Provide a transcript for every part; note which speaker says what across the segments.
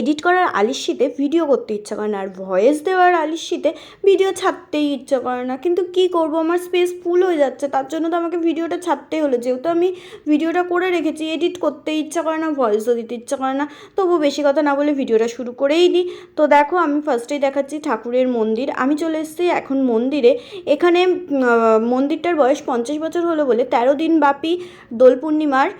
Speaker 1: Edit করার আলিস্যিতে video করতে ইচ্ছা করে না, আর ভয়েস দেওয়ার আলিস্যিতে ভিডিও ছাড়তেই ইচ্ছা করে না। কিন্তু কি করব? আমার স্পেস ফুল হয়ে যাচ্ছে, তার জন্য তো আমাকে ভিডিওটা ছাড়তেই হলো। যেহেতু আমি ভিডিওটা করে রেখেছি এডিট করতে ইচ্ছা করে না ভয়েসও দিতে ইচ্ছা করে না। তবু বেশি কথা না বলে ভিডিওটা শুরু করেই দিই তো দেখো, আমি ফার্স্টেই দেখাচ্ছি ঠাকুরের মন্দির। আমি চলে এসেছি এখন মন্দিরে। এখানে মন্দিরটার বয়স পঞ্চাশ বছর হলো বলে তেরো দিন ব্যাপী দোল পূর্ণিমার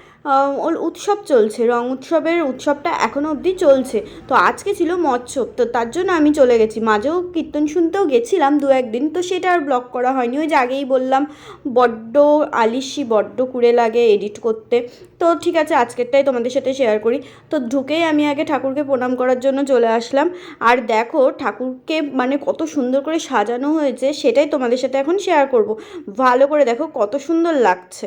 Speaker 1: ওর উৎসব চলছে। রং উৎসবের উৎসবটা এখনও অবধি চলছে। তো আজকে ছিল মৎসব তো তার জন্য আমি চলে গেছি। মাঝেও কীর্তন শুনতেও গেছিলাম দু একদিন, তো সেটা আর ব্লগ করা হয়নি। ওই যে আগেই বললাম, বড্ড আলিশি বড্ড কুড়ে লাগে এডিট করতে। তো ঠিক আছে, আজকেরটাই তোমাদের সাথে শেয়ার করি। তো ঢুকেই আমি আগে ঠাকুরকে প্রণাম করার জন্য চলে আসলাম। আর দেখো, ঠাকুরকে মানে কত সুন্দর করে সাজানো হয়েছে, সেটাই তোমাদের সাথে এখন শেয়ার করব। ভালো করে দেখো কত সুন্দর লাগছে।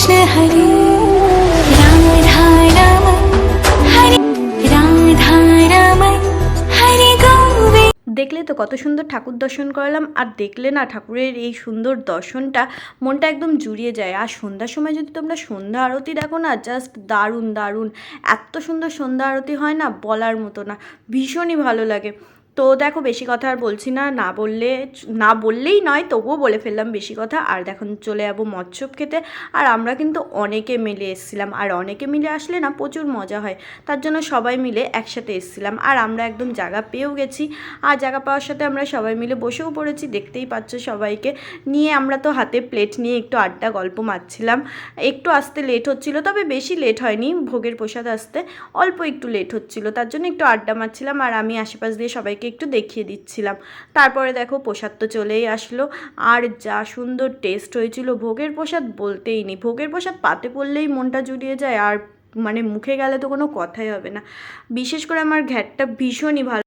Speaker 2: कृष्ण हरे राधा रमण हरि राधा रमण हरि गोविन्द
Speaker 1: দেখলে তো কত সুন্দর ঠাকুর দর্শন করালাম আর দেখলে না ঠাকুরের এই সুন্দর দর্শনটা মনটা একদম জুড়িয়ে যায় আর সন্ধ্যার সময় যদি তোমরা সন্ধ্যা আরতি দেখো না জাস্ট দারুণ দারুণ এত সুন্দর সন্ধ্যা আরতি হয় না বলার মতো না ভীষণই ভালো লাগে তো দেখো বেশি কথা আর বলছি না না বললে, না বললেই নয়, তবুও বলে ফেললাম বেশি কথা। আর দেখুন চলে যাব মৎস্যপ খেতে। আর আমরা কিন্তু অনেকে মিলে এসেছিলাম। আর অনেকে মিলে আসলে না প্রচুর মজা হয়। তার জন্য সবাই মিলে একসাথে এসেছিলাম। আর আমরা একদম জায়গা পেয়েও গেছি। আর জায়গা পাওয়ার সাথে আমরা সবাই মিলে বসেও পড়েছি। দেখতেই পাচ্ছ সবাইকে। নিয়ে আমরা তো হাতে প্লেট নিয়ে একটু আড্ডা, গল্প মারছিলাম। একটু আসতে লেট হচ্ছিল, তবে বেশি লেট হয়নি। ভোগের প্রসাদ আসতে অল্প একটু লেট হচ্ছিল। তার জন্য একটু আড্ডা মারছিলাম। আর আমি আশেপাশ দিয়ে সবাইকে একটু দেখিয়ে দিচ্ছিলাম। তারপরে দেখো প্রসাদ তো চলেই আসলো। আর যা সুন্দর টেস্ট হয়েছিল, ভোগের প্রসাদ বলতেই নেই। ভোগের প্রসাদ পাতে পড়লেই মনটা জুড়িয়ে যায়, আর মানে মুখে গেলে তো কোনো কথাই হবে না। বিশেষ করে আমার ঘ্যাটটা ভীষণই ভালো